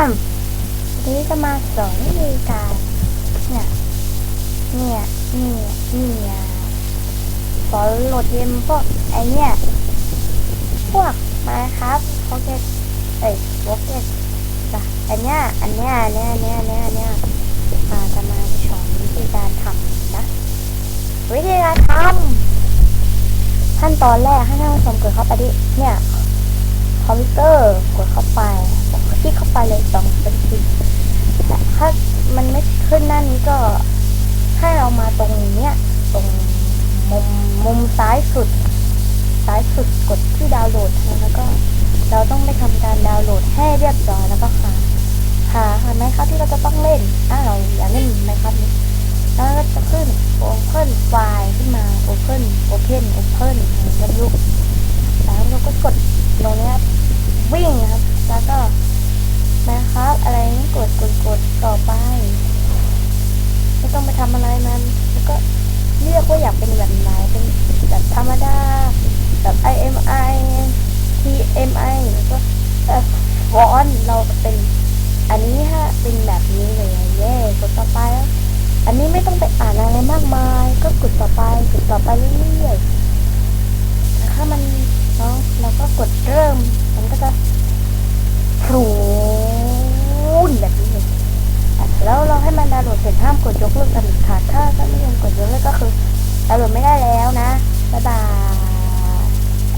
นี่จะมาสอนวิธีการเนี่ย เนี่ย เนี่ย เนี่ยสอนโหลดเกมพวกไอเนี่ย พวกมาครับโปเกตเอ้ยโปเกตจ้ะอันเนี้ย อันเนี้ยอันเนี้ยอันเนี้ยอันเนี้ยอันเนี้ยมาจะมาสอนวิธีการทำนะ วิธีการทำขั้นตอนแรกให้ท่านผู้ชมกดเข้าไปที่เนี่ย คอมพิวเตอร์กดเข้าไป เข้าไปเลยสองเป็นคลิกแต่ถ้ามันไม่ขึ้นหน้านี้ก็ให้เรามาตรงเนี้ยตรงมุมมุมซ้ายสุด ซ้ายสุดกดที่ดาวน์โหลดแล้วก็ เราต้องไปทำการดาวน์โหลดให้เรียบร้อยแล้วก็หาหาหาไหมครับที่เราจะต้องเล่นถ้าเราอยากเล่นไหมครับนี้แล้วก็จะขึ้น Open File ขึ้นมา Open Open Open แล้วลูกแล้วเราก็กดตรงเนี้วิ่ง องไปทำอะไรมันแล้วก็เลือกว่าอยากเป็นแบบไหนเป็นแบบธรรมดาแบบ IMI TMI แล้วก็เออฟอนเราเป็น อันนี้ฮะเป็นแบบนี้เลยเย่กดต่อไปแล้วอันนี้ไม่ต้องไปอ่านอะไรมากมาย ก็กดต่อไปกดต่อไปเรื่อยๆแต่ถ้ามันเนาะเราก็กดเริ่ม มันก็จะพรูนแบบนี้เลยแล้วเราให้มันดาวน์โหลดเสร็จห้ามกด ยก